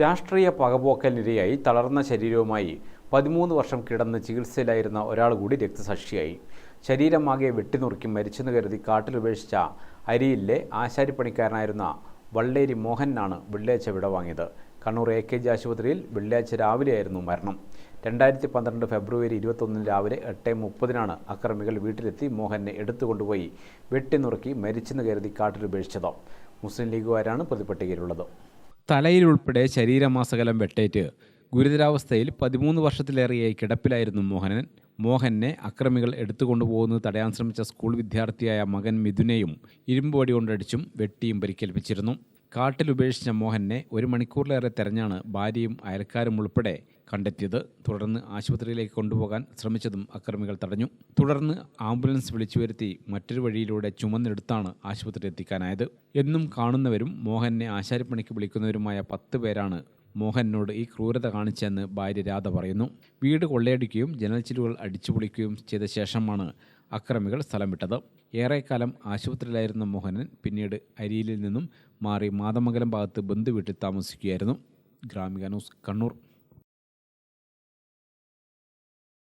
രാഷ്ട്രീയ പകപോക്കലിനിരയായി തളർന്ന ശരീരവുമായി പതിമൂന്ന് വർഷം കിടന്ന് ചികിത്സയിലായിരുന്ന ഒരാൾ കൂടി രക്തസാക്ഷിയായി. ശരീരമാകെ വെട്ടിനുറുക്കി മരിച്ചെന്ന് കരുതി കാട്ടിലുപേക്ഷിച്ച അരിയിലെ ആശാരിപ്പണിക്കാരനായിരുന്ന വള്ളേരി മോഹനാണ് വെള്ളിയാഴ്ച വിടവാങ്ങിയത്. കണ്ണൂർ എ കെ ജി ആശുപത്രിയിൽ വെള്ളിയാഴ്ച രാവിലെയായിരുന്നു മരണം. രണ്ടായിരത്തി പന്ത്രണ്ട് ഫെബ്രുവരി ഇരുപത്തൊന്നിന് രാവിലെ എട്ട് മുപ്പതിനാണ് അക്രമികൾ വീട്ടിലെത്തി മോഹനെ എടുത്തുകൊണ്ടുപോയി വെട്ടിനുറുക്കി മരിച്ചെന്ന് കരുതി കാട്ടിലുപേക്ഷിച്ചത്. മുസ്ലിം ലീഗുകാരാണ് പ്രതിപട്ടികയിലുള്ളത്. തലയിലുൾപ്പെടെ ശരീരമാസകലം വെട്ടേറ്റ് ഗുരുതരാവസ്ഥയിൽ പതിമൂന്ന് വർഷത്തിലേറെയായി കിടപ്പിലായിരുന്നു മോഹനൻ. മോഹനെ അക്രമികൾ എടുത്തുകൊണ്ടുപോകുന്നത് തടയാൻ ശ്രമിച്ച സ്കൂൾ വിദ്യാർത്ഥിയായ മകൻ മിഥുനെയും ഇരുമ്പുവടി കൊണ്ടടിച്ചും വെട്ടിയും പരിക്കേൽപ്പിച്ചിരുന്നു. കാട്ടിലുപേക്ഷിച്ച മോഹനെ ഒരു മണിക്കൂറിലേറെ തെരഞ്ഞാണ് ഭാര്യയും അയൽക്കാരും ഉൾപ്പെടെ കണ്ടെത്തിയത്. തുടർന്ന് ആശുപത്രിയിലേക്ക് കൊണ്ടുപോകാൻ ശ്രമിച്ചതും അക്രമികൾ തടഞ്ഞു. തുടർന്ന് ആംബുലൻസ് വിളിച്ചു വരുത്തി മറ്റൊരു വഴിയിലൂടെ ചുമന്നെടുത്താണ് ആശുപത്രി എത്തിക്കാനായത്. എന്നും കാണുന്നവരും മോഹനെ ആശാരിപ്പണിക്ക് വിളിക്കുന്നവരുമായ പത്ത് പേരാണ് മോഹനോട് ഈ ക്രൂരത കാണിച്ചെന്ന് ഭാര്യ രാധ പറയുന്നു. വീട് കൊള്ളയടിക്കുകയും ജനൽച്ചിലുകൾ അടിച്ചുപൊളിക്കുകയും ചെയ്ത ശേഷമാണ് അക്രമികൾ സ്ഥലം വിട്ടത് ഏറെക്കാലം ആശുപത്രിയിലായിരുന്ന മോഹനൻ പിന്നീട് അരിയിലിൽ നിന്നും മാറി മാതമംഗലം ഭാഗത്ത് ബന്ധുവീട്ടിൽ താമസിക്കുകയായിരുന്നു. ഗ്രാമിക ന്യൂസ് കണ്ണൂർ.